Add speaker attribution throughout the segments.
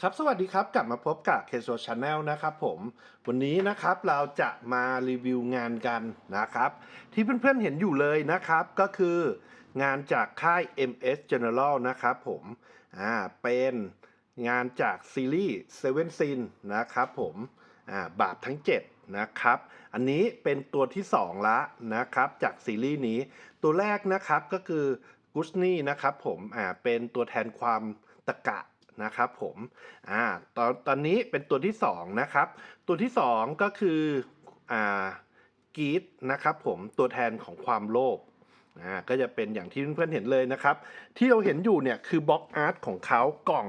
Speaker 1: ครับสวัสดีครับ กลับมาพบกับ k s o Channel นะครับผมวันนี้นะครับเราจะมารีวิวงานกันนะครับ ที่เพื่อนๆเห็นอยู่เลยนะครับก็คืองานจากค่าย MS General นะครับผมอ่าเป็นงานจากซีรีส์ Seven Sin นะครับผมอ่าบาปทั้ง 7 นะครับ อันนี้เป็นตัวที่ 2 ละนะครับจากซีรีส์นี้ ตัวแรกนะครับก็คือกุสนี่นะครับผมอ่าเป็นตัวแทนความตะกะนะครับผมอ่าตอนตอนนี้เป็นตัวที่ 2 นะครับ ตัวที่ 2 ก็คืออ่ากีดนะครับผมตัวแทนของความโลภอ่าก็จะเป็นอย่างที่เพื่อนๆเห็นเลยนะครับ ที่เราเห็นอยู่เนี่ยคือบล็อกอาร์ตของเขากล่อง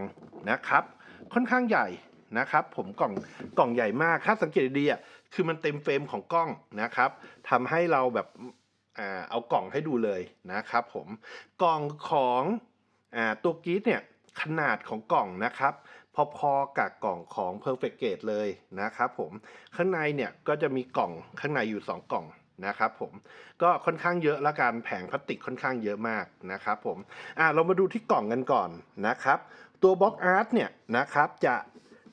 Speaker 1: นะครับ ค่อนข้างใหญ่ นะครับ ผมกล่องกล่องใหญ่มากถ้าสังเกตดีอะคือมันเต็มเฟรมของกล้องนะครับทำให้เราแบบอ่าเอากล่องให้ดูเลยนะครับ ผมกล่องของอตัวกีดเนี่ยขนาดของกล่องนะครับ พอๆกับกล่องของ Perfect Gate เลยนะครับผมข้างในเนี่ยก็จะมีกล่องข้างในอยู่ 2 กล่องนะครับผมก็ค่อนข้างเยอะละกันแผงพลาสติกค่อนข้างเยอะมากนะครับผมอ่าเรามาดูที่กล่องกันก่อนนะครับ ตัวบล็อกอาร์ตเนี่ยนะครับจะ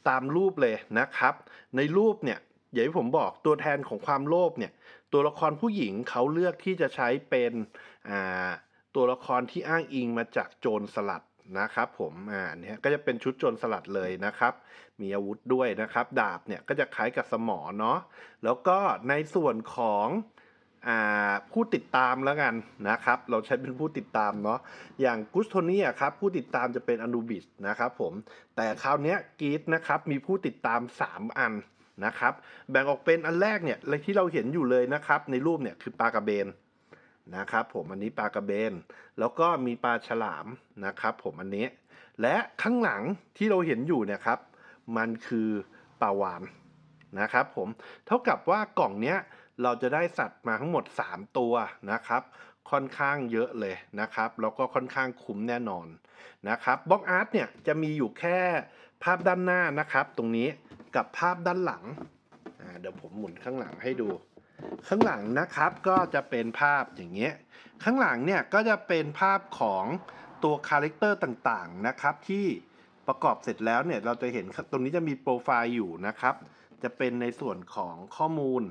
Speaker 1: ตามรูปเลยนะครับ ในรูปเนี่ยอย่างที่ผมบอกตัวแทนของความโลภเนี่ย ตัวละครผู้หญิงเขาเลือกที่จะใช้เป็นตัวละครที่อ้างอิงมาจากโจรสลัดนะครับผมอ่าเนี่ยก็จะเป็นชุดโจรสลัดเลยนะครับ มีอาวุธด้วยนะครับ ดาบเนี่ยก็จะคล้ายกับสมอเนาะแล้วก็ในส่วนของ ผู้ติดตามแล้วกันนะครับ เราใช้เป็นผู้ติดตามเนาะอย่างกุสโทนี่ครับผู้ติดตามจะเป็นอนูบิสนะครับผมแต่คราวนี้กีดนะครับมีผู้ติดตาม 3 อันนะครับ แบ่งออกเป็นอันแรกเนี่ยเลยที่เราเห็นอยู่เลยนะครับ ในรูปเนี่ยคือปลากระเบนนะครับผมอันนี้ปลากระเบน แล้วก็มีปลาฉลามนะครับผมอันนี้ และข้างหลังที่เราเห็นอยู่เนี่ยครับ มันคือปลาวานนะครับผมเท่ากับว่ากล่องเนี้ย เราจะได้สัตว์มาทั้งหมด 3 ตัวนะครับ ค่อนข้างเยอะเลยนะครับ แล้วก็ค่อนข้างคุ้มแน่นอนนะครับบล็อกอาร์ตเนี่ยจะมีอยู่แค่ภาพด้านหน้านะครับ ตรงนี้กับภาพด้านหลังเดี๋ยวผมหมุนข้างหลังให้ดู ข้างหลังนะครับก็จะเป็นภาพอย่างเงี้ยข้างหลังเนี่ยก็จะเป็นภาพของตัวคาแรคเตอร์ต่างๆนะครับ ที่ประกอบเสร็จแล้วเนี่ยเราจะเห็นตรงนี้จะมีโปรไฟล์อยู่นะครับ จะเป็นในส่วนของข้อมูล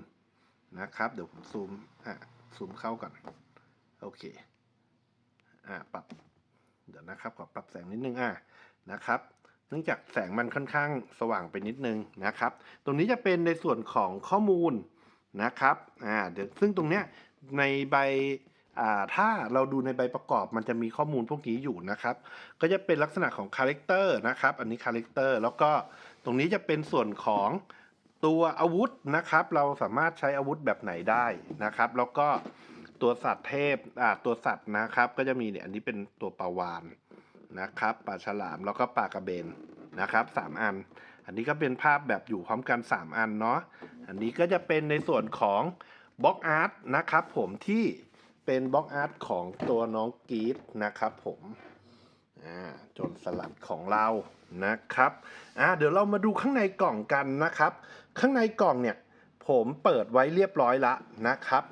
Speaker 1: นะครับ เดี๋ยวผมซูมอะซูมเข้าก่อน โอเค อ่าปรับเดี๋ยวนะครับขอปรับแสงนิดนึงอะนะครับ เนื่องจากแสงมันค่อนข้างสว่างไปนิดนึงนะครับ ตรงนี้จะเป็นในส่วนของข้อมูลนะครับอ่าเดี๋ยวซึ่งตรงเนี้ยในใบอ่าถ้าเราดูในใบประกอบมันจะมีข้อมูลพวกนี้อยู่นะครับ ก็จะเป็นลักษณะของคาแรคเตอร์นะครับ อันนี้คาแรคเตอร์แล้วก็ตรงนี้จะเป็นส่วนของ ตัวอาวุธนะครับ เราสามารถใช้อาวุธแบบไหนได้นะครับ แล้วก็ตัวสัตว์เทพอ่าตัวสัตว์นะครับ ก็จะมีเนี่ยอันนี้เป็นตัวปลาวานนะครับปลาฉลามแล้วก็ปลากระเบนนะครับสามอัน อันนี้ก็เป็นภาพแบบอยู่พร้อมกัน 3 อันเนาะอันนี้ก็จะเป็นในส่วนของบล็อกอาร์ตนะครับ ผมที่เป็นบล็อกอาร์ตของตัวน้องกีดนะครับผม จนสลัดของเรานะครับอ่าเดี๋ยวเรามาดูข้างในกล่องกันนะครับ ข้างในกล่องเนี่ยผมเปิดไว้เรียบร้อยละนะครับ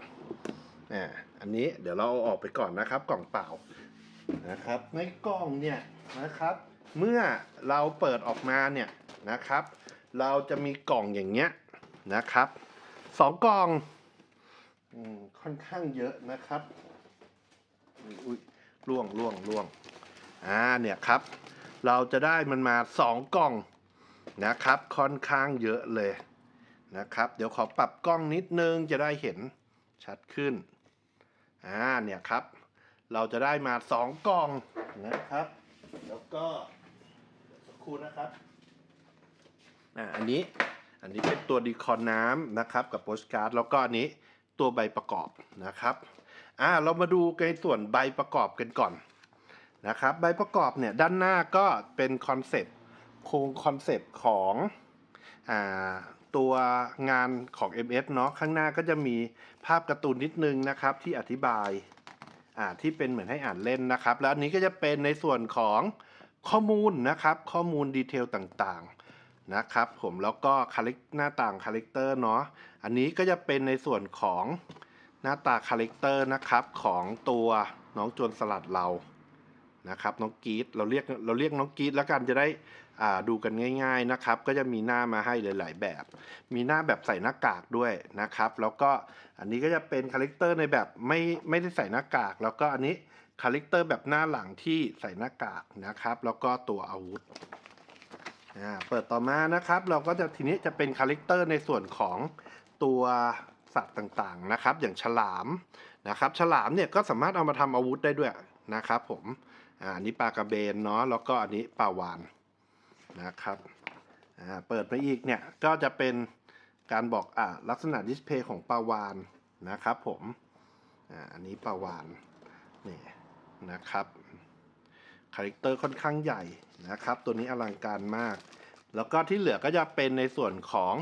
Speaker 1: อ่าอันนี้เดี๋ยวเราเอาออกไปก่อนนะครับ กล่องเปล่านะครับ ในกล่องเนี่ยนะครับ เมื่อเราเปิดออกมาเนี่ยนะครับ เราจะมีกล่องอย่างเงี้ยนะครับสองกล่องอืมค่อนข้างเยอะนะครับอุ้ยอุ้ยล่วงล่วงล่วง อ่าเนี่ยครับ เราจะได้มันมาสองกล่องนะครับ ค่อนข้างเยอะเลยนะครับ เดี๋ยวขอปรับกล้องนิดนึงจะได้เห็นชัดขึ้นอ่าเนี่ยครับ เราจะได้มาสองกล่องนะครับ แล้วก็สักครู่นะครับอ่าอันนี้อันนี้เป็นตัวดีคอนน้ำนะครับกับโปสการ์ดแล้วก็อันนี้ตัวใบประกอบนะครับอ่าเรามาดูในส่วนใบประกอบกันก่อน นะครับใบประกอบเนี่ยด้านหน้าก็เป็นคอนเซปต์โครงคอนเซปต์ของอตัวงานของ MS เนาะข้างหน้าก็จะมีภาพการ์ตูนนิดนึงนะครับที่อธิบายที่เป็นเหมือนให้อ่านเล่นนะครับ แล้วอันนี้ก็จะเป็นในส่วนของข้อมูลนะครับ ข้อมูลดีเทลต่างๆนะครับ ผมแล้วก็คาแรคหน้าต่างคาแรคเตอร์เนาะอันนี้ก็จะเป็นในส่วนของหน้าตาคาแรคเตอร์นะครับของตัวน้องโจรสลัดเรา นะครับน้องกีดเราเรียกเราเรียกน้องกีดแล้วกันจะได้อ่าดูกันง่าย ๆนะครับ ก็จะมีหน้ามาให้หลายๆแบบ มีหน้าแบบใส่หน้ากากด้วยนะครับ แล้วก็อันนี้ก็จะเป็นคาแรคเตอร์ในแบบไม่ไม่ได้ใส่หน้ากาก แล้วก็อันนี้คาแรคเตอร์แบบหน้าหลังที่ใส่หน้ากากนะครับ แล้วก็ตัวอาวุธอ่าเปิดต่อมานะครับ เราก็จะทีนี้จะเป็นคาแรคเตอร์ในส่วนของตัวสัตว์ต่างๆนะครับ อย่างฉลามนะครับ ฉลามเนี่ยก็สามารถเอามาทำอาวุธได้ด้วยนะครับ ผม อันนี้ปลากระเบนเนาะแล้วก็อันนี้ปลาวานนะครับอ่าเปิดไปอีกเนี่ยก็จะเป็นการบอกอ่าลักษณะดิสเพย์ของปลาวานนะครับผมอ่าอันนี้ปลาวานนี่นะครับคาแรคเตอร์ค่อนข้างใหญ่นะครับ ตัวนี้อลังการมาก แล้วก็ที่เหลือก็จะเป็นในส่วนของ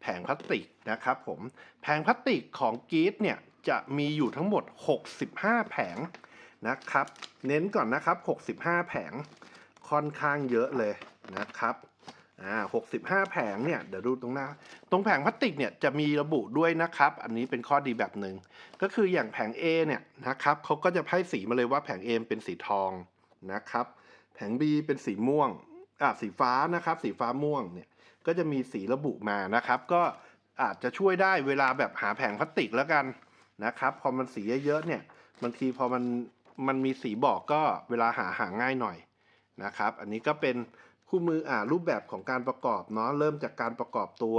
Speaker 1: แผงพลาสติกนะครับผมแผงพลาสติกของกีดเนี่ยจะมีอยู่ทั้งหมด 65 แผง นะครับ เน้นก่อนนะครับ 65 แผงค่อนข้างเยอะเลยนะครับอ่า65 แผงเนี่ยเดี๋ยวดูตรงหน้า ตรงแผงพลาสติกเนี่ยจะมีระบุด้วยนะครับ อันนี้เป็นข้อดีแบบหนึ่งก็คืออย่างแผง A เนี่ยนะครับเขาก็จะไพ่สีมาเลยว่าแผง A เป็นสีทองนะครับ แผง B เป็นสีม่วงอ่าสีฟ้านะครับ สีฟ้าม่วงเนี่ยก็จะมีสีระบุมานะครับ ก็อาจจะช่วยได้เวลาแบบหาแผงพลาสติกแล้วกันนะครับ พอมันสีเยอะๆเนี่ยบางทีพอมัน มันมีสีบอกก็เวลาหาหาง่ายหน่อยนะครับ อันนี้ก็เป็นคู่มืออ่ารูปแบบของการประกอบเนาะเริ่มจากการประกอบตัว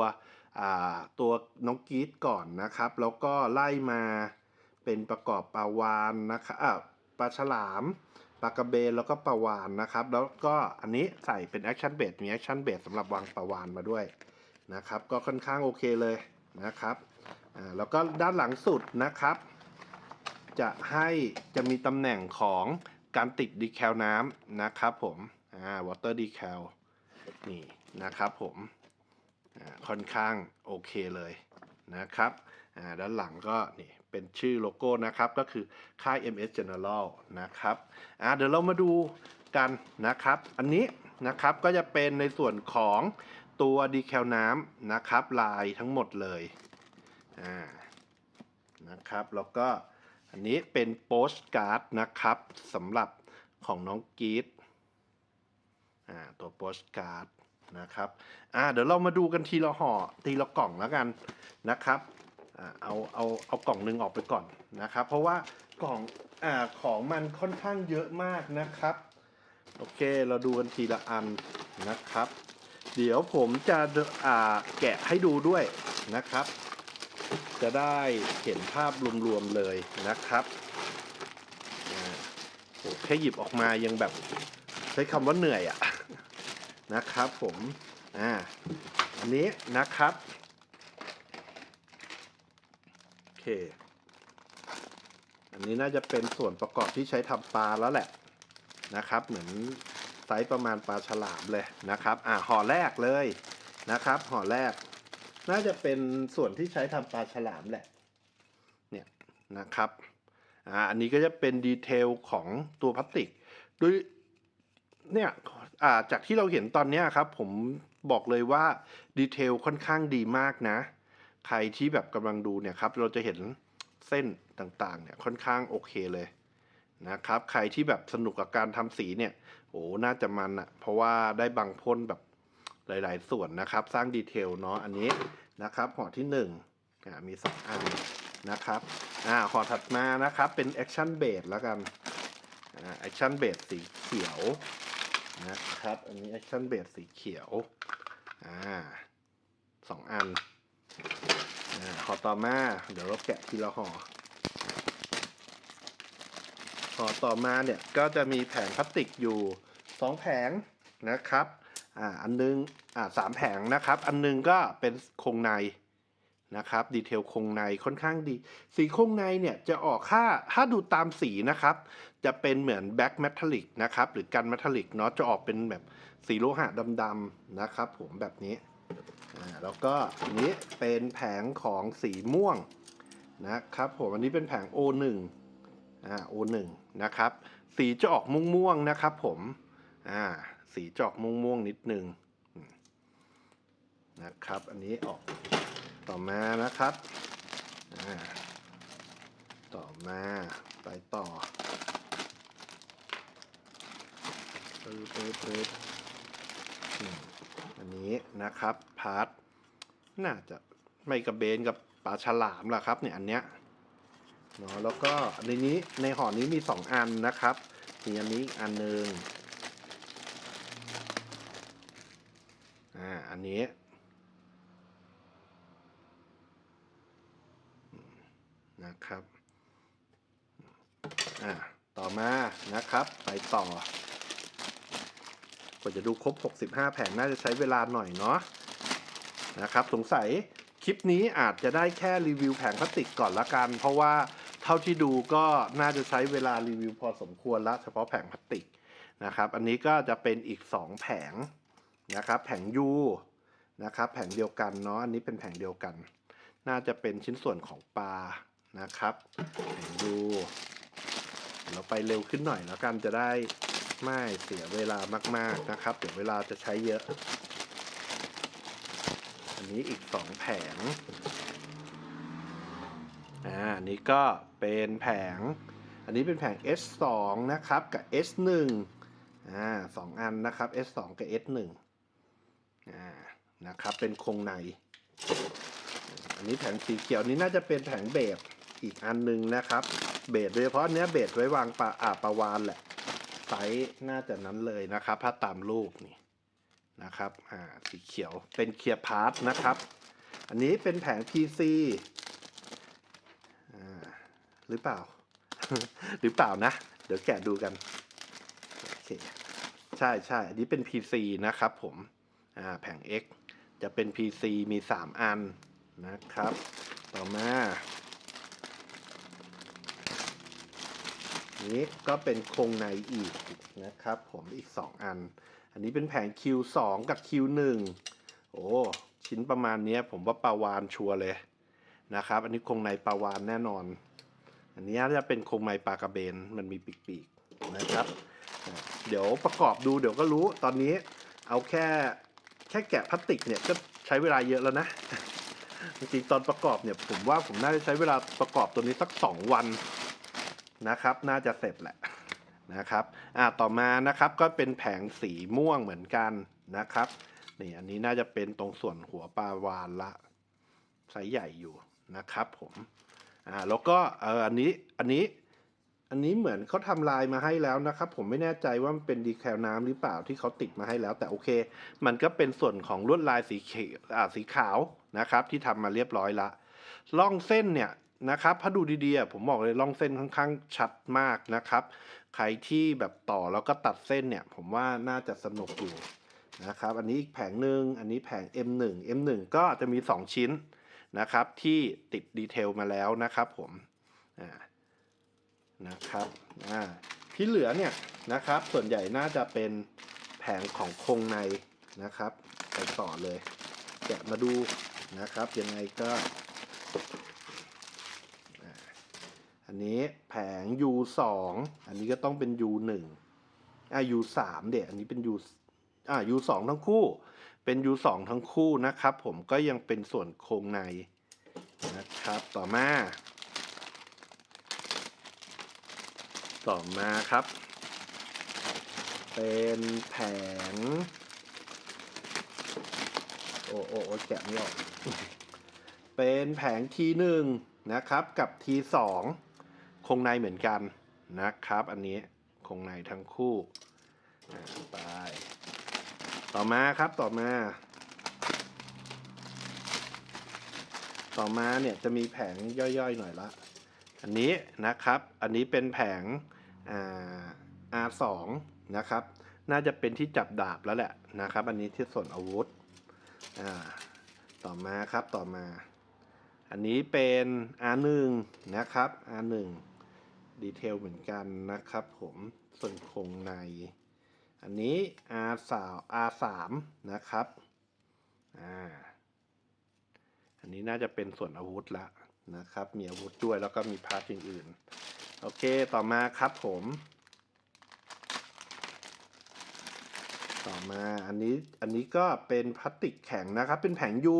Speaker 1: อ่าตัวน้องกรีดก่อนนะครับ แล้วก็ไล่มาเป็นประกอบปลาวานนะครับอ่าปลาฉลามปลากระเบนแล้วก็ปลาวานนะครับ แล้วก็อันนี้ใส่เป็นแอคชั่นเบสมีแอคชั่นเบสสำหรับวางปลาวานมาด้วยนะครับ ก็ค่อนข้างโอเคเลยนะครับอ่าแล้วก็ด้านหลังสุดนะครับ จะให้จะมีตำแหน่งของการติดดีแคลน้ำนะครับผมอ่า water decal นี่นะครับผมอ่าค่อนข้างโอเคเลยนะครับอ่าด้านหลังก็นี่เป็นชื่อโลโก้นะครับ ก็คือค่าย MS General นะครับอ่าเดี๋ยวเรามาดูกันนะครับ อันนี้นะครับก็จะเป็นในส่วนของตัวดีแคลน้ำนะครับ ลายทั้งหมดเลยอ่านะครับแล้วก็ อันนี้เป็นโปสการ์ดนะครับสำหรับของน้องกีดอ่าตัวโปสการ์ดนะครับอ่าเดี๋ยวเรามาดูกันทีละห่อทีละกล่องแล้วกันนะครับอ่าเอาเอาเอากล่องหนึ่งออกไปก่อนนะครับ เพราะว่ากล่องอ่าของมันค่อนข้างเยอะมากนะครับ โอเคเราดูกันทีละอันนะครับ เดี๋ยวผมจะอ่าแกะให้ดูด้วยนะครับ จะได้เห็นภาพรวมๆเลยนะครับอ่าโหแค่หยิบออกมายังแบบใช้คำว่าเหนื่อยอะนะครับผมอ่าอันนี้นะครับโอเค อันนี้น่าจะเป็นส่วนประกอบที่ใช้ทำปลาแล้วแหละนะครับ เหมือนไซส์ประมาณปลาฉลามเลยนะครับ อ่าห่อแรกเลยนะครับห่อแรก น่าจะเป็นส่วนที่ใช้ทำปลาฉลามแหละ เนี่ยนะครับอ่าอันนี้ก็จะเป็นดีเทลของตัวพลาสติกด้วยเนี่ยอ่าจากที่เราเห็นตอนเนี้ยครับ ผมบอกเลยว่าดีเทลค่อนข้างดีมากนะ ใครที่แบบกำลังดูเนี่ยครับ เราจะเห็นเส้นต่างๆเนี่ยค่อนข้างโอเคเลยนะครับ ใครที่แบบสนุกกับการทำสีเนี่ย โอ้ น่าจะมันอะเพราะว่าได้บางพ่นแบบ หลาย ๆ ส่วนนะครับ สร้างดีเทลเนาะอันนี้นะครับห่อที่หนึ่งมีสองอันนะครับอ่าห่อถัดมานะครับเป็นแอคชั่นเบสแล้วกันแอคชั่นเบสสีเขียวนะครับอันนี้แอคชั่นเบสสีเขียวอ่าสองอันห่อต่อมาเดี๋ยวเราแกะทีละห่อห่อต่อมาเนี่ยก็จะมีแผงพลาสติกอยู่สองแผงนะครับ อ่าอันนึงอ่าสามแผงนะครับ อันนึงก็เป็นโครงในนะครับ ดีเทลโครงในค่อนข้างดี สีโครงในเนี่ยจะออกค่าถ้าดูตามสีนะครับ จะเป็นเหมือนแบ็กเมทัลลิกนะครับ หรือกันเมทัลลิกเนาะจะออกเป็นแบบสีโลหะดำๆนะครับ ผมแบบนี้อ่าแล้วก็อันนี้เป็นแผงของสีม่วงนะครับผมอันนี้เป็นแผง O1 อ่า O1 นะครับ สีจะออกม่วงๆนะครับผมอ่า สีจอกม่วงๆนิดนึงนะครับ อันนี้ออกต่อมานะครับ ต่อมาไปต่อปึ๊บปึ๊บปึ๊บอันนี้นะครับ พาร์ทน่าจะไม่กระเบนกับปลาฉลามล่ะครับเนี่ยอันเนี้ยเนาะแล้วก็ในนี้ในห่อนี้มีสองอันนะครับ มีอันนี้อีกอันหนึ่งอ่าอั นนี้ นะครับ อ่า ต่อมานะครับ ไปต่อกว่าจะดูครบ 65 แผงน่าจะใช้เวลาหน่อยเนาะ นะครับ สงสัยคลิปนี้อาจจะได้แค่รีวิวแผงพลาสติกก่อนละกัน เพราะว่าเท่าที่ดูก็น่าจะใช้เวลารีวิวพอสมควรละเฉพาะแผงพลาสติกนะครับ อันนี้ก็จะเป็นอีก 2 แผงนะครับ แผงยู นะครับแผงเดียวกันเนาะอันนี้เป็นแผงเดียวกัน น่าจะเป็นชิ้นส่วนของปลานะครับแผงยูเราไปเร็วขึ้นหน่อยแล้วกันจะได้ไม่เสียเวลามาก ๆนะครับ เดี๋ยวเวลาจะใช้เยอะ อันนี้อีกสองแผงอ่าอันนี้ก็เป็นแผง อันนี้เป็นแผง S2 นะครับกับ S1 อ่าสองอันนะครับ S2 กับ S1 อ่า นะครับ เป็นโครงใน อันนี้แผงสีเขียวนี้น่าจะเป็นแผงเบสอีกอันหนึงนะครับ เบสโดยเฉพาะเนี้ยเบสไว้วางปลาอาปลาวานแหละไซส์น่าจะนั้นเลยนะครับ ถ้าตามรูปนี่นะครับอ่าสีเขียวเป็นเคลียร์พาร์ทนะครับ อันนี้เป็นแผง PC อ่าหรือเปล่า หรือเปล่านะ เดี๋ยวแกะดูกันโอเคใช่ใช่อันนี้เป็น PC นะครับผมอ่าแผง X จะเป็น PC มี 3 อันนะครับ ต่อมานี้ก็เป็นโครงในอีกนะครับ ผมอีก 2 อัน อันนี้เป็นแผง Q2 กับ Q1 โอ้ชิ้นประมาณนี้ผมว่าปลาวานชัวเลยนะครับ อันนี้โครงในปลาวานแน่นอน อันนี้จะเป็นโครงในปลากระเบนมันมีปีกๆนะครับ เดี๋ยวประกอบดูเดี๋ยวก็รู้ตอนนี้เอาแค่ แค่แกะพลาสติกเนี่ยก็ใช้เวลาเยอะแล้วนะจริงๆตอนประกอบเนี่ยผมว่าผมน่าจะใช้เวลาประกอบตัวนี้สักสองวันนะครับ น่าจะเสร็จแหละนะครับอ่าต่อมานะครับก็เป็นแผงสีม่วงเหมือนกันนะครับนี่อันนี้น่าจะเป็นตรงส่วนหัวปลาวานละไซส์ใหญ่อยู่นะครับผมอ่าแล้วก็เอออันนี้อันนี้ อันนี้เหมือนเขาทำลายมาให้แล้วนะครับ ผมไม่แน่ใจว่ามันเป็นดีแคลน้ำหรือเปล่าที่เขาติดมาให้แล้ว แต่โอเค มันก็เป็นส่วนของลวดลายสีเขียวอ่าสีขาวนะครับ ที่ทำมาเรียบร้อยละล่องเส้นเนี่ยนะครับถ้าดูดีๆผมบอกเลยล่องเส้นค่อนข้างชัดมากนะครับ ใครที่แบบต่อแล้วก็ตัดเส้นเนี่ย ผมว่าน่าจะสนุกอยู่นะครับ อันนี้อีกแผงหนึ่งอันนี้แผง M1 M1 ก็จะมี 2 ชิ้นนะครับ ที่ติดดีเทลมาแล้วนะครับผมอ่า นะครับอ่าที่เหลือเนี่ยนะครับส่วนใหญ่น่าจะเป็นแผงของโครงในนะครับไปต่อเลย แกะมาดูนะครับยังไงก็อันนี้แผง U2 อันนี้ก็ต้องเป็น U1 อ่า U3 เด็อันนี้เป็น U อ่า U2 ทั้งคู่ เป็น U2 ทั้งคู่นะครับ ผมก็ยังเป็นส่วนโครงในนะครับ ต่อมา ต่อมาครับ เป็นแผง โอ้โอ้โอแกะไม่ออก เป็นแผงทีหนึ่งนะครับ กับทีสองคงในเหมือนกันนะครับ อันนี้คงในทั้งคู่ไปต่อมาครับต่อมา ต่อมาเนี่ยจะมีแผงย่อยๆหน่อยละ อันนี้นะครับ อันนี้เป็นแผง R2 นะครับ น่าจะเป็นที่จับดาบแล้วแหละนะครับ อันนี้ที่ส่วนอาวุธอ่าต่อมาครับต่อมา อันนี้เป็น R1 นะครับ R1 ดีเทลเหมือนกันนะครับผมส่วนโครงใน อันนี้ R3 R3 นะครับอ่าอันนี้น่าจะเป็นส่วนอาวุธละนะครับ มีอาวุธด้วยแล้วก็มีพาร์ทอื่น โอเคต่อมาครับผม ต่อมาอันนี้อันนี้ก็เป็นพลาสติกแข็งนะครับ เป็นแผงยู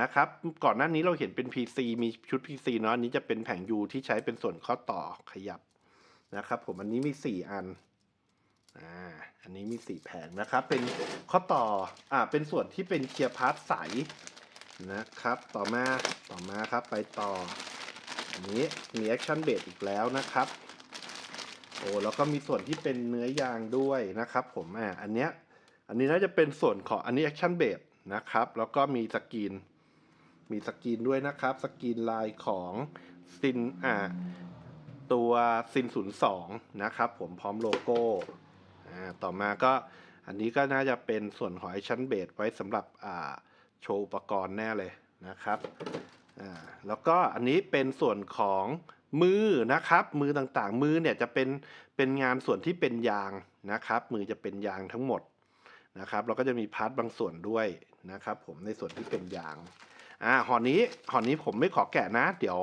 Speaker 1: นะครับ ก่อนหน้านี้เราเห็นเป็น PC มีชุด PC เนาะอันนี้จะเป็นแผง U ที่ใช้เป็นส่วนข้อต่อขยับนะครับ ผมอันนี้มี 4 อันอ่าอันนี้มี 4 แผงนะครับ เป็นข้อต่ออ่าเป็นส่วนที่เป็นเคลียร์พาร์ทใสนะครับ ต่อมาต่อมาครับไปต่อ นี้มีแอคชั่นเบสอีกแล้วนะครับ โอ้แล้วก็มีส่วนที่เป็นเนื้อยางด้วยนะครับ ผมอ่าอันเนี้ยอันนี้น่าจะเป็นส่วนของอันนี้แอคชั่นเบสนะครับ แล้วก็มีสกรีนมีสกรีนด้วยนะครับ สกรีนลายของซินอ่าตัวซินศูนย์สองนะครับ ผมพร้อมโลโก้อ่าต่อมาก็อันนี้ก็น่าจะเป็นส่วนของไอชั่นเบสไว้สำหรับอ่าโชว์อุปกรณ์แน่เลยนะครับ แล้วก็อันนี้เป็นส่วนของมือนะครับ มือต่างๆ มือเนี่ยจะเป็นเป็นงานส่วนที่เป็นยางนะครับ มือจะเป็นยางทั้งหมดนะครับแล้วก็จะมีพาร์ทบางส่วนด้วยนะครับ ผมในส่วนที่เป็นยางอ่าหอนี้หอนี้ผมไม่ขอแกะนะ เดี๋ยว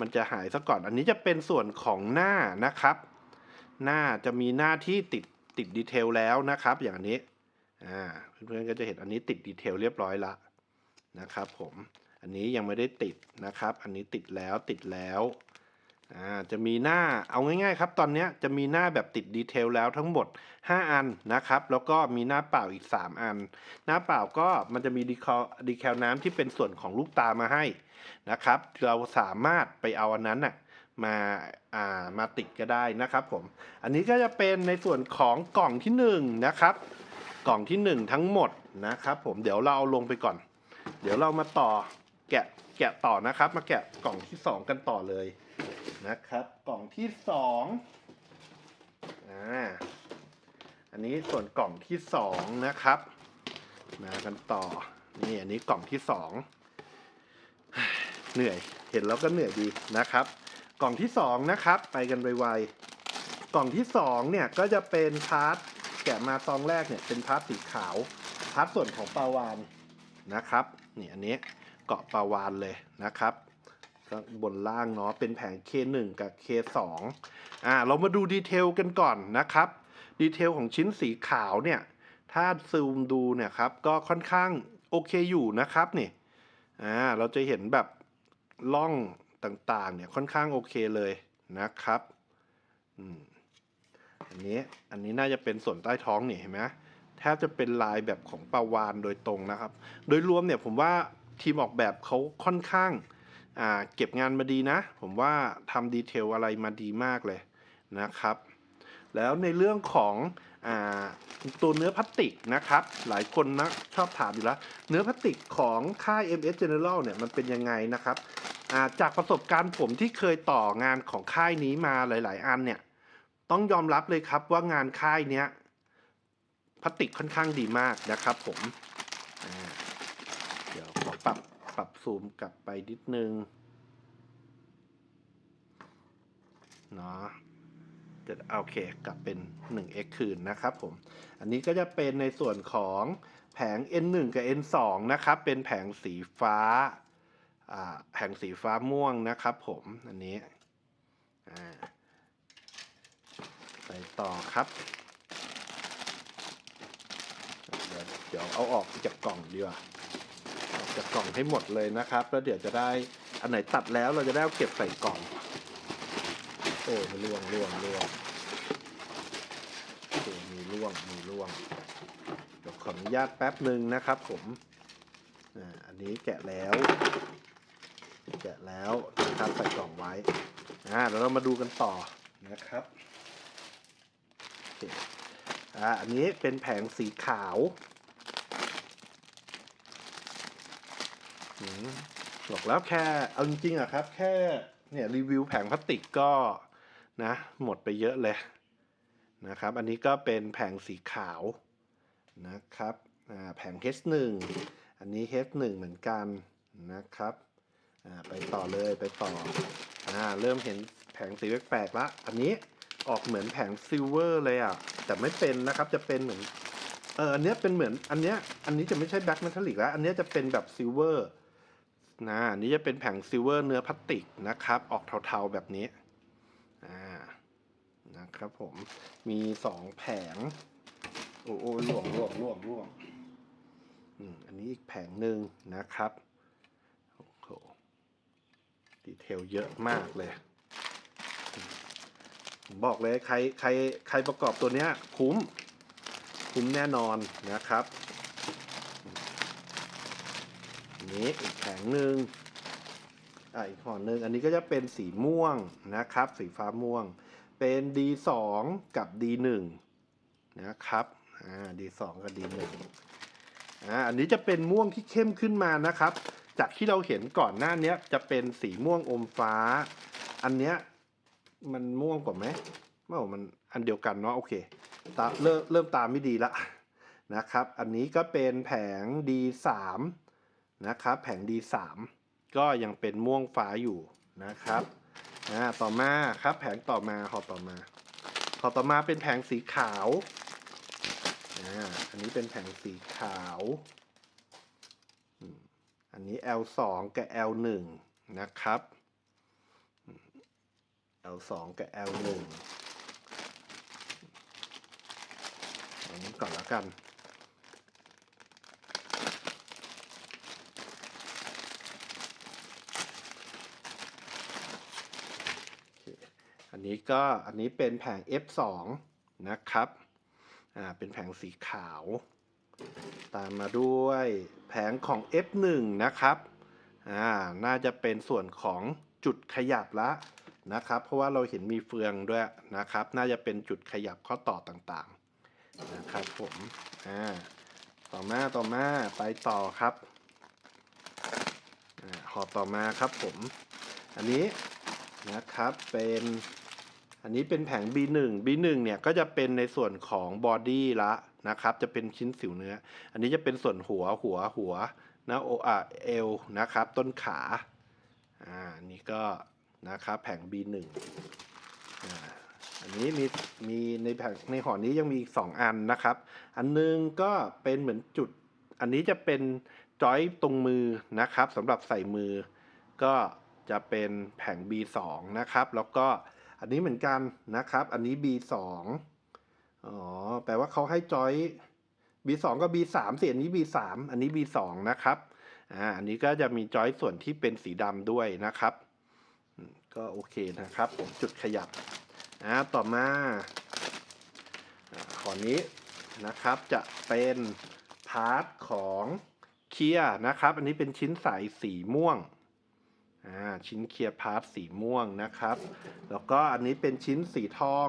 Speaker 1: มันจะหายซะก่อน อันนี้จะเป็นส่วนของหน้านะครับ หน้าจะมีหน้าที่ติดติดดีเทลแล้วนะครับ อย่างอันนี้อ่าเพื่อนๆก็จะเห็นอันนี้ติดดีเทลเรียบร้อยละนะครับ ผม อันนี้ยังไม่ได้ติดนะครับ อันนี้ติดแล้วติดแล้วอ่าจะมีหน้าเอาง่ายๆครับตอนนี้จะมีหน้าแบบติดดีเทลแล้วทั้งหมด 5 อันนะครับ แล้วก็มีหน้าเปล่าอีก 3 อัน หน้าเปล่าก็มันจะมีดีคอดีแคลน้ำที่เป็นส่วนของลูกตามาให้นะครับ เราสามารถไปเอาอันนั้นน่ะมาอ่ามาติดก็ได้นะครับผม อันนี้ก็จะเป็นในส่วนของกล่องที่1นะครับ กล่องที่ 1 ทั้งหมดนะครับ ผมเดี๋ยวเราเอาลงไปก่อน เดี๋ยวเรามาต่อ แกะแกะต่อนะครับ มาแกะกล่องที่2กันต่อเลยนะครับ กล่องที่2อ่าอันนี้ส่วนกล่องที่สองนะครับ มากันต่อ นี่อันนี้กล่องที่สองเหนื่อยเห็นแล้วก็เหนื่อยดีนะครับ กล่องที่สองนะครับ ไปกันไวๆกล่องที่สองเนี่ยก็จะเป็นพาร์ทแกะมาซองแรกเนี่ยเป็นพาร์ทสีขาวพาร์ทส่วนของปลาวานนะครับ นี่อันนี้ เกาะปาวานเลยนะครับก็บนล่างเนาะเป็นแผง K1 กับ K2 อ่าเรามาดูดีเทลกันก่อนนะครับ ดีเทลของชิ้นสีขาวเนี่ย ถ้าซูมดูเนี่ยครับ ก็ค่อนข้างโอเคอยู่นะครับนี่อ่าเราจะเห็นแบบล่องต่างๆ เนี่ยค่อนข้างโอเคเลยนะครับอืมอันนี้อันนี้น่าจะเป็นส่วนใต้ท้องนี่เห็นไหมแทบจะเป็นลายแบบของปลาวานโดยตรงนะครับ โดยรวมเนี่ยผมว่า ทีมออกแบบเขาค่อนข้างาเก็บงานมาดีนะ ผมว่าทำดีเทลอะไรมาดีมากเลยนะครับ แล้วในเรื่องของอตัวเนื้อพลาสติกนะครับ หลายคนนะชอบถามอยู่แล้ว เนื้อพลาสติกของค่าย MS General เนี่ยมันเป็นยังไงนะครับาจากประสบการณ์ผมที่เคยต่องานของค่ายนี้มาหลาย ๆ อันเนี่ย ต้องยอมรับเลยครับว่างานค่ายเนี้ยพลาสติกค่อนข้างดีมากนะครับผมอ ปรับปรับซูมกลับไปนิดนึงเนาะจะโอเคกลับเป็น 1x คืนนะครับผม อันนี้ก็จะเป็นในส่วนของแผง n1 กับ n2 นะครับ เป็นแผงสีฟ้าแผงสีฟ้าม่วงนะครับผมอันนี้อ่ต่อครับ เดี๋ยวเอาออกจากกล่องดีกว่า จากกล่องให้หมดเลยนะครับ แล้วเดี๋ยวจะได้อันไหนตัดแล้วเราจะได้เอาเก็บใส่กล่อง โอ้ยล่วงล่วงล่วงโอ้มีล่วงมีล่วงเดี๋ยวขออนุญาตแป๊บหนึ่งนะครับ ผมอันนี้แกะแล้ว แกะแล้วนะครับใส่กล่องไว้อ่าเดี๋ยวเรามาดูกันต่อนะครับอ่าอันนี้เป็นแผงสีขาวอืม บอกแล้วแค่เอาจริงๆอะครับ แค่เนี่ยรีวิวแผงพลาสติกก็นะหมดไปเยอะเลยนะครับ อันนี้ก็เป็นแผงสีขาวนะครับอ่าแผง H1 อันนี้ H1 เหมือนกันนะครับอ่าไปต่อเลยไปต่ออ่าเริ่มเห็นแผงสีแปลกๆละ อันนี้ออกเหมือนแผงซิลเวอร์เลยอะ แต่ไม่เป็นนะครับจะเป็นเหมือนเอออันเนี้ยเป็นเหมือนอันเนี้ยอันนี้จะไม่ใช่แบล็กเมทัลลิกแล้ว อันเนี้ยจะเป็นแบบซิลเวอร์ นะนี่จะเป็นแผงซิลเวอร์เนื้อพลาสติกนะครับ ออกเทาๆแบบนี้อ่านะครับผมมีสองแผง โอ้โอ้ล่วงล่วงล่วงล่วงอันนี้อีกแผงหนึ่งนะครับโอ้โหดีเทลเยอะมากเลยบอกเลยใครใครใครประกอบตัวเนี้ยคุ้ม คุ้มแน่นอนนะครับ นี้อีกแผงหนึ่งอะอีกห่อหนึ่งอันนี้ก็จะเป็นสีม่วงนะครับ สีฟ้าม่วง เป็น D2 กับ D1 นะครับอ่า D2 กับ D1 อ่าอันนี้จะเป็นม่วงที่เข้มขึ้นมานะครับ จากที่เราเห็นก่อนหน้านี้จะเป็นสีม่วงอมฟ้า อันเนี้ยมันม่วงกว่าไหมไม่ว่ามันอันเดียวกันเนาะโอเคตาเริ่มเริ่มตามไม่ดีละนะครับ อันนี้ก็เป็นแผง D3 นะครับ แผง D3 ก็ยังเป็นม่วงฟ้าอยู่นะครับอ่าต่อมาครับแผงต่อมาหอต่อมาหอต่อมาเป็นแผงสีขาวอ่าอันนี้เป็นแผงสีขาวอันนี้ L2 กับ L1 นะครับ L2 กับ L1 อันนี้ก่อนแล้วกัน นนี้ก็อันนี้เป็นแผง F2 นะครับ อ่า เป็นแผงสีขาว ตามมาด้วยแผงของ F1 นะครับ อ่า น่าจะเป็นส่วนของจุดขยับละนะครับ เพราะว่าเราเห็นมีเฟืองด้วยนะครับ น่าจะเป็นจุดขยับข้อต่อต่างๆ นะครับผม อ่า ต่อมาต่อมาไปต่อครับอ่าหอต่อมาครับผม อันนี้นะครับเป็น อันนี้เป็นแผง B1 B1 เนี่ยก็จะเป็นในส่วนของบอดี้ละนะครับ จะเป็นชิ้นสิวเนื้อ อันนี้จะเป็นส่วนหัวหัวหัวหน้าโออะเอวนะครับ ต้นขาอ่าอันนี้ก็นะครับแผง B1 อ่าอันนี้มีมีในแผงในห่อนี้ยังมีอีกสองอันนะครับ อันนึงก็เป็นเหมือนจุด อันนี้จะเป็นจอยตรงมือนะครับสำหรับใส่มือ ก็จะเป็นแผง B2 นะครับ แล้วก็ อันนี้เหมือนกันนะครับ อันนี้ B2 อ๋อ แปลว่าเขาให้จอย B2 กับ B3 สิอันนี้ B3 อันนี้ B2 นะครับ อ่า อันนี้ก็จะมีจอยส่วนที่เป็นสีดำด้วยนะครับ ก็โอเคนะครับ ผมจุดขยับ อ่า ต่อมาขอนี้นะครับ จะเป็นพาร์ทของเคียร์นะครับ อันนี้เป็นชิ้นใสสีม่วง ชิ้นเคลียร์พาร์ทสีม่วงนะครับ แล้วก็อันนี้เป็นชิ้นสีทอง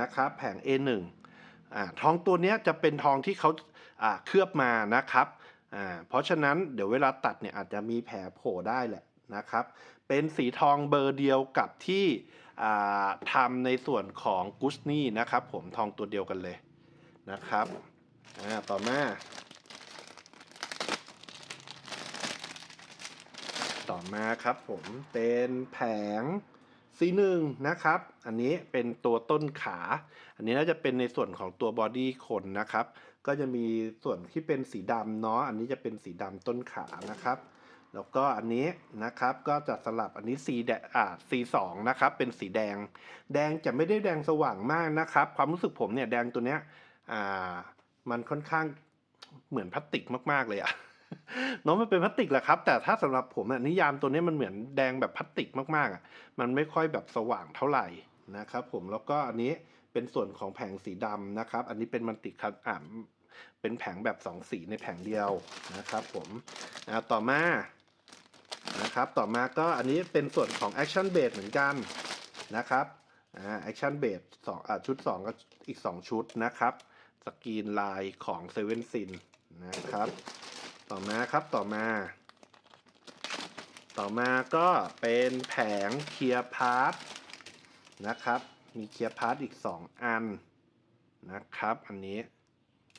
Speaker 1: นะครับ แผง A1 อ่าทองตัวนี้จะเป็นทองที่เขาอ่าเคลือบมานะครับอ่าเพราะฉะนั้นเดี๋ยวเวลาตัดเนี่ยอาจจะมีแผลโผล่ได้แหละนะครับ เป็นสีทองเบอร์เดียวกับที่อ่าทำในส่วนของกุสนี่นะครับ ผมทองตัวเดียวกันเลยนะครับอ่าต่อมา ต่อมาครับผมเป็นแผง C1 นะครับ อันนี้เป็นตัวต้นขา อันนี้น่าจะเป็นในส่วนของตัวบอดี้คนนะครับ ก็จะมีส่วนที่เป็นสีดำเนาะ อันนี้จะเป็นสีดำต้นขานะครับ แล้วก็อันนี้นะครับก็จะสลับอันนี้ C แดงอ่า C2 นะครับ เป็นสีแดง แดงจะไม่ได้แดงสว่างมากนะครับ ความรู้สึกผมเนี่ยแดงตัวเนี้ย อ่า มันค่อนข้างเหมือนพลาสติกมากๆเลยอะ เน้องมันเป็นพลาสติกแหละครับ แต่ถ้าสำหรับผมนิยามตัวนี้มันเหมือนแดงแบบพลาสติกมากๆอะมันไม่ค่อยแบบสว่างเท่าไหร่นะครับ ผมแล้วก็อันนี้เป็นส่วนของแผงสีดำนะครับ อันนี้เป็นมันติคัอ่าเป็นแผงแบบสองสีในแผงเดียวนะครับ ผมอ่าต่อมานะครับ ต่อมาก็อันนี้เป็นส่วนของ Action Base เหมือนกันนะครับอ่า Action b a s สองอ่าชุด2ก็อีก 2 ชุดนะครับ สกรีนลายของเซเว่นซินนะครับ ต่อมาครับต่อมา ต่อมาก็เป็นแผงเคลียร์พาร์ทนะครับ มีเคลียร์พาร์ทอีก 2 อันนะครับ อันนี้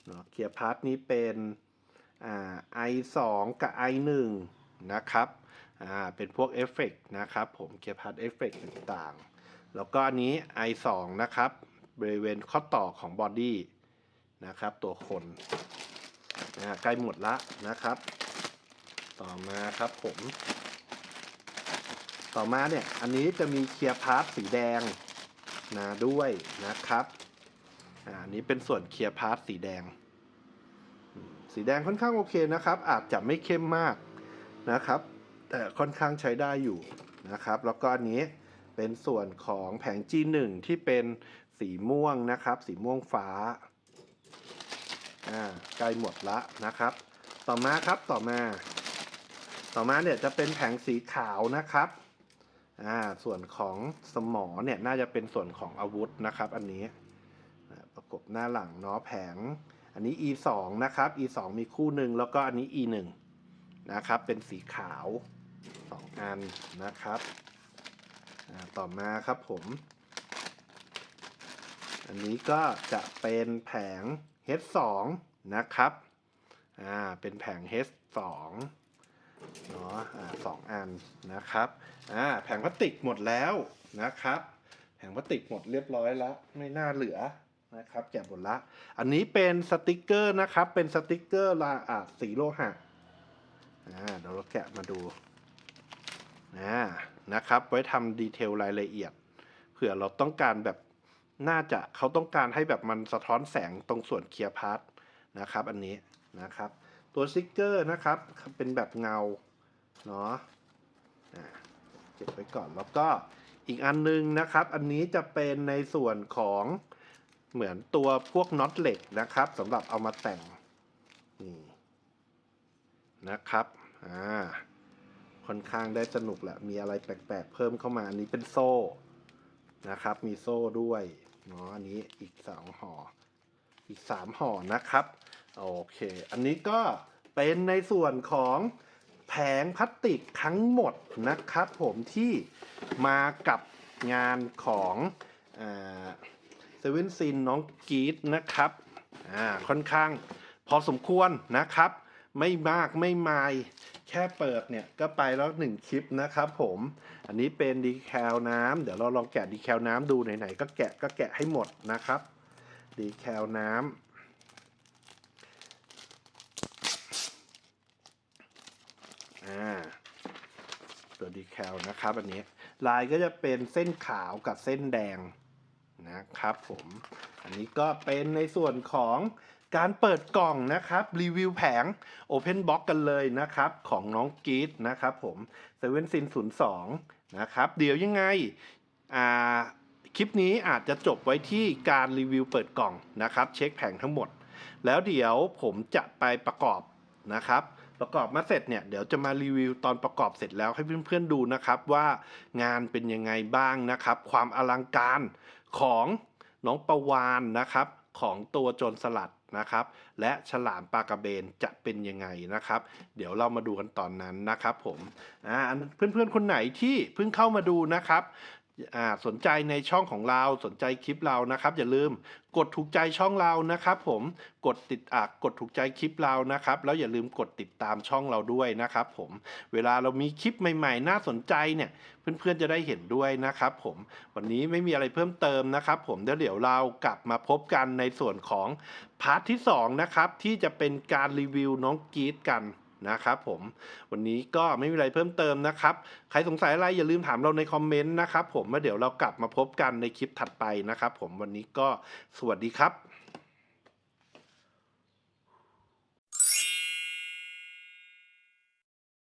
Speaker 1: เนาะเคลียร์พาร์ทนี้เป็นอ่า i2 กับ i1 นะครับอ่าเป็นพวกเอฟเฟกนะครับผมเคลียร์พาร์ทเอฟเฟกต่างๆ แล้วก็อันนี้ i2 นะครับบริเวณข้อต่อของบอดี้นะครับตัวคน อ่าใกล้หมดละนะครับ ต่อมาครับผม ต่อมาเนี่ยอันนี้จะมีเคลียร์พาร์ทสีแดงนะด้วยนะครับอันนี้เป็นส่วนเคลียร์พาร์ทสีแดง สีแดงค่อนข้างโอเคนะครับ อาจจะไม่เข้มมากนะครับ แต่ค่อนข้างใช้ได้อยู่นะครับ แล้วก็อันนี้เป็นส่วนของแผง G1 ที่เป็นสีม่วงนะครับ สีม่วงฟ้า อ่าใกล้หมดละนะครับ ต่อมาครับต่อมา ต่อมาเนี่ยจะเป็นแผงสีขาวนะครับอ่าส่วนของสมอเนี่ยน่าจะเป็นส่วนของอาวุธนะครับ อันนี้ประกบหน้าหลังเนาะแผง อันนี้ e 2นะครับ e 2มีคู่หนึ่งแล้วก็อันนี้ e 1นะครับ เป็นสีขาว2อันนะครับอ่าต่อมาครับผม อันนี้ก็จะเป็นแผง H2 นะครับ อ่า เป็นแผง H2 เนาะอ่าสองอันนะครับ อ่า แผงพลาสติกหมดแล้วนะครับ แผงพลาสติกหมดเรียบร้อยแล้ว ไม่น่าเหลือนะครับแกะหมดละ อันนี้เป็นสติกเกอร์นะครับ เป็นสติกเกอร์ลาอ่าสีโลหะ อ่า เดี๋ยวเราแกะมาดูอ่านะครับ ไว้ทำดีเทลรายละเอียด เผื่อเราต้องการแบบ น่าจะเขาต้องการให้แบบมันสะท้อนแสงตรงส่วนเคลียร์พาร์ทนะครับ อันนี้นะครับ ตัวสติกเกอร์นะครับเป็นแบบเงาเนาะอ่าเก็บไว้ก่อนแล้วก็อีกอันนึงนะครับ อันนี้จะเป็นในส่วนของเหมือนตัวพวกน็อตเหล็กนะครับสำหรับเอามาแต่งนี่นะครับอ่าค่อนข้างได้สนุกแหละมีอะไรแปลกๆเพิ่มเข้ามาอันนี้เป็นโซ่นะครับ มีโซ่ด้วย เนาะอันนี้อีกสองห่ออีกสามห่อนะครับ โอเค อันนี้ก็เป็นในส่วนของแผงพลาสติกทั้งหมดนะครับผมที่มากับงานของเซเว่นซินน้องกีดนะครับ อ่า ค่อนข้างพอสมควรนะครับ ไม่มากไม่มาย แค่เปิดเนี่ยก็ไปแล้วหนึ่งคลิปนะครับผม อันนี้เป็นดีแคลน้ำเดี๋ยวเราลองแกะดีแคลน้ำดูไหนๆก็แกะก็แกะให้หมดนะครับ ดีแคลน้ำอ่าตัวดีแคลนะครับอันนี้ลายก็จะเป็นเส้นขาวกับเส้นแดงนะครับผม อันนี้ก็เป็นในส่วนของ การเปิดกล่องนะครับรีวิวแผง Open Box กันเลยนะครับ ของน้องกีดนะครับผมเซเว่นซินศูนย์สองนะครับ เดี๋ยวยังไงอ่าคลิปนี้อาจจะจบไว้ที่การรีวิวเปิดกล่องนะครับ เช็คแผงทั้งหมด แล้วเดี๋ยวผมจะไปประกอบนะครับ ประกอบมาเสร็จเนี่ยเดี๋ยวจะมารีวิวตอนประกอบเสร็จแล้วให้เพื่อนๆดูนะครับว่างานเป็นยังไงบ้างนะครับ ความอลังการของน้องประวานนะครับ ของตัวโจรสลัด นะครับ และฉลามปลากระเบนจะเป็นยังไงนะครับ เดี๋ยวเรามาดูกันตอนนั้นนะครับผมอ่าเพื่อนๆคนไหนที่เพิ่งเข้ามาดูนะครับ สนใจในช่องของเราสนใจคลิปเรานะครับ อย่าลืมกดถูกใจช่องเรานะครับ ผมกดติดอ่ากดถูกใจคลิปเรานะครับ แล้วอย่าลืมกดติดตามช่องเราด้วยนะครับ ผมเวลาเรามีคลิปใหม่ ๆ น่าสนใจเนี่ย เพื่อนๆจะได้เห็นด้วยนะครับ ผมวันนี้ไม่มีอะไรเพิ่มเติมนะครับ ผมเดี๋ยวเดี๋ยวเรากลับมาพบกันในส่วนของพาร์ทที่2นะครับที่จะเป็นการรีวิวน้องกีดกัน นะครับผมวันนี้ก็ไม่มีอะไรเพิ่มเติมนะครับ ใครสงสัยอะไรอย่าลืมถามเราในคอมเมนต์นะครับผมแล้วเดี๋ยวเรากลับมาพบกันในคลิปถัดไปนะครับผมวันนี้ก็สวัสดีครับ